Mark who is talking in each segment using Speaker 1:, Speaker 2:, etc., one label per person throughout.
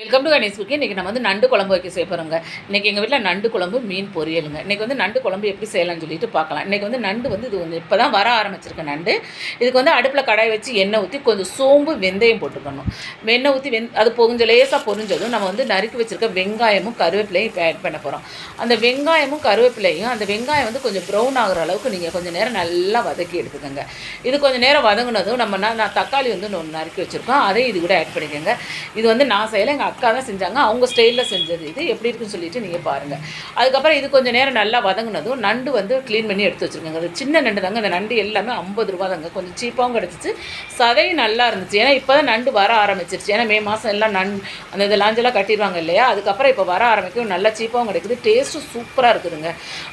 Speaker 1: Welcome to Ganesh cookie இன்றைக்கி நம்ம வந்து நண்டு குழம்பு வைக்க செய்ய போகிறோங்க இன்றைக்கி எங்கள் வீட்டில் நண்டு குழம்பு மீன் பொரியலுங்க. இன்றைக்கி வந்து நண்டு குழம்பு எப்படி செய்யலாம்னு சொல்லிட்டு பார்க்கலாம். இன்றைக்கி வந்து நண்டு வந்து இது வந்து இப்போ தான் வர ஆரம்பிச்சிருக்க நண்டு. இதுக்கு வந்து அடுப்பில் கடாய் வச்சு எண்ணெய் ஊற்றி கொஞ்சம் சோம்பு வெந்தயம் போட்டுக்கணும். எண்ணெய் ஊற்றி வெந் அது கொஞ்சம் லேசாக பொரிஞ்சதும் நம்ம வந்து நறுக்கி வச்சுருக்க வெங்காயமும் கருவேப்பிலையும் இப்போ ஆட் பண்ண போகிறோம் அந்த வெங்காயமும் கருவேப்பிலையும் அந்த வெங்காயம் வந்து கொஞ்சம் ப்ரௌன் ஆகிற அளவுக்கு நீங்கள் கொஞ்சம் நேரம் நல்லா வதக்கி எடுத்துக்கோங்க. இது கொஞ்சம் நேரம் வதங்கினதும் நம்ம நான் நான் தக்காளி வந்து ஒன்று நறுக்கி வச்சுருக்கோம். அதையும் இது கூட ஆட் பண்ணிக்கோங்க. இது வந்து நான் செய்யலை எங்கள் அக்கா தான் செஞ்சாங்க அவங்க ஸ்டைலில் செஞ்சது இது. எப்படி இருக்குன்னு சொல்லிட்டு நீங்கள் பாருங்கள் அதுக்கப்புறம் இது கொஞ்சம் நேரம் நல்லா வதங்கினதும் நண்டு வந்து க்ளீன் பண்ணி எடுத்து வச்சுருக்காங்க. அது சின்ன நண்டு தாங்க. அந்த நண்டு எல்லாமே ஐம்பது ரூபா தாங்க. கொஞ்சம் சீப்பாகவும் கிடச்சிச்சு. சதையும் நல்லா இருந்துச்சு. ஏன்னா இப்போ தான் நண்டு வர ஆரம்பிச்சிருச்சு. ஏன்னா மே மாதம் எல்லாம் நண் அந்த இது லாஞ்செல்லாம் கட்டிடுவாங்க இல்லையா? அதுக்கப்புறம் இப்போ வர ஆரம்பிக்கும். நல்லா சீப்பாகவும் கிடைக்குது. டேஸ்ட்டும் சூப்பராக இருக்குதுங்க.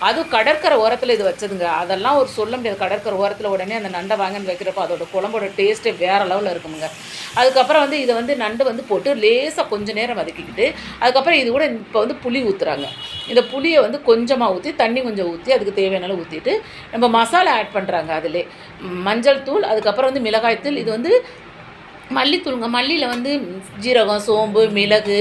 Speaker 1: அதுவும் கடற்கரை ஓரத்தில் இது வச்சதுங்க. அதெல்லாம் ஒரு சொல்ல முடியாது. கடற்கரை ஓரத்தில் உடனே அந்த நண்டை வாங்கன்னு வைக்கிறப்போ அதோட குழம்போட டேஸ்ட்டே வேறு லெவலில் இருக்குங்க. அதுக்கப்புறம் வந்து இதை வந்து நண்டு வந்து போட்டு லேசாக கொஞ்சம் கொஞ்சம் நேரம் வதக்கிக்கிட்டு அதுக்கப்புறம் இது கூட இப்போ வந்து புளி ஊற்றுறாங்க இந்த புளியை வந்து கொஞ்சமாக ஊற்றி தண்ணி கொஞ்சம் ஊற்றி அதுக்கு தேவையான ஊற்றிட்டு நம்ம மசாலா ஆட் பண்ணுறாங்க அதிலே. மஞ்சள் தூள் அதுக்கப்புறம் வந்து மிளகாய் தூள் இது வந்து மல்லித்தூளுங்க மல்லியில் வந்து ஜீரகம் சோம்பு மிளகு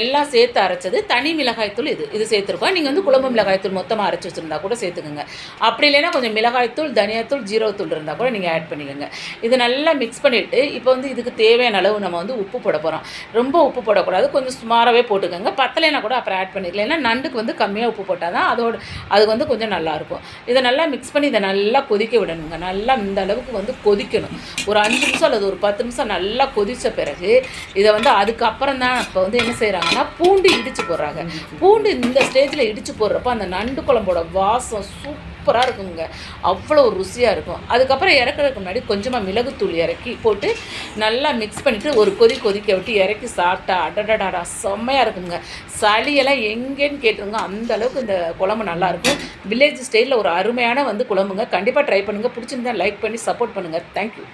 Speaker 1: எல்லாம் சேர்த்து அரைச்சது தனி மிளகாய்த்தூள் இது. இது சேர்த்துருக்கோம். நீங்கள் வந்து குழம்பு மிளகாய்த்தூள் மொத்தமாக அரைச்சி வச்சுருந்தா கூட சேர்த்துக்கோங்க. அப்படி இல்லைன்னா கொஞ்சம் மிளகாய்த்தூள் தனியாத்தூள் ஜீரகத்தூள் இருந்தால் கூட நீங்கள் ஆட் பண்ணிக்கோங்க. இது நல்லா மிக்ஸ் பண்ணிவிட்டு இப்போ வந்து இதுக்கு தேவையான அளவு நம்ம வந்து உப்பு போட போகிறோம் ரொம்ப உப்பு போடக்கூடாது. கொஞ்சம் சுமாராகவே போட்டுக்கோங்க. பத்தலைனா கூட அப்புறம் ஆட் பண்ணிக்கலாம். ஏன்னா நண்டுக்கு வந்து கம்மியாக உப்பு போட்டால் தான் அதோட அது வந்து கொஞ்சம் நல்லாயிருக்கும். இதை நல்லா மிக்ஸ் பண்ணி இதை நல்லா கொதிக்க விடணுங்க. நல்லா இந்த அளவுக்கு வந்து கொதிக்கணும். ஒரு அஞ்சு நிமிஷம் அல்லது ஒரு பத்து நிமிஷம் நல்லா கொதித்த பிறகு இதை வந்து அதுக்கப்புறம் தான் இப்போ வந்து என்ன செய்கிறாங்கன்னா பூண்டு இடித்து போடுறாங்க. பூண்டு இந்த ஸ்டேஜில் இடித்து போடுறப்ப அந்த நண்டு குழம்போட வாசம் சூப்பராக இருக்குங்க. அவ்வளோ ருசியாக இருக்கும். அதுக்கப்புறம் இறக்குறதுக்கு முன்னாடி கொஞ்சமாக மிளகுத்தூள் இறக்கி போட்டு நல்லா மிக்ஸ் பண்ணிவிட்டு ஒரு கொதி கொதிக்க விட்டு இறக்கி சாப்பிட்டா அடடடாடா செம்மையாக இருக்குங்க. சளியெல்லாம் எங்கேன்னு கேட்டுருங்க. அந்த அளவுக்கு இந்த குழம்பு நல்லாயிருக்கும் வில்லேஜ் ஸ்டைலில் ஒரு அருமையான வந்து குழம்புங்க. கண்டிப்பாக ட்ரை பண்ணுங்கள் பிடிச்சிருந்தா லைக் பண்ணி சப்போர்ட் பண்ணுங்கள் தேங்க்யூ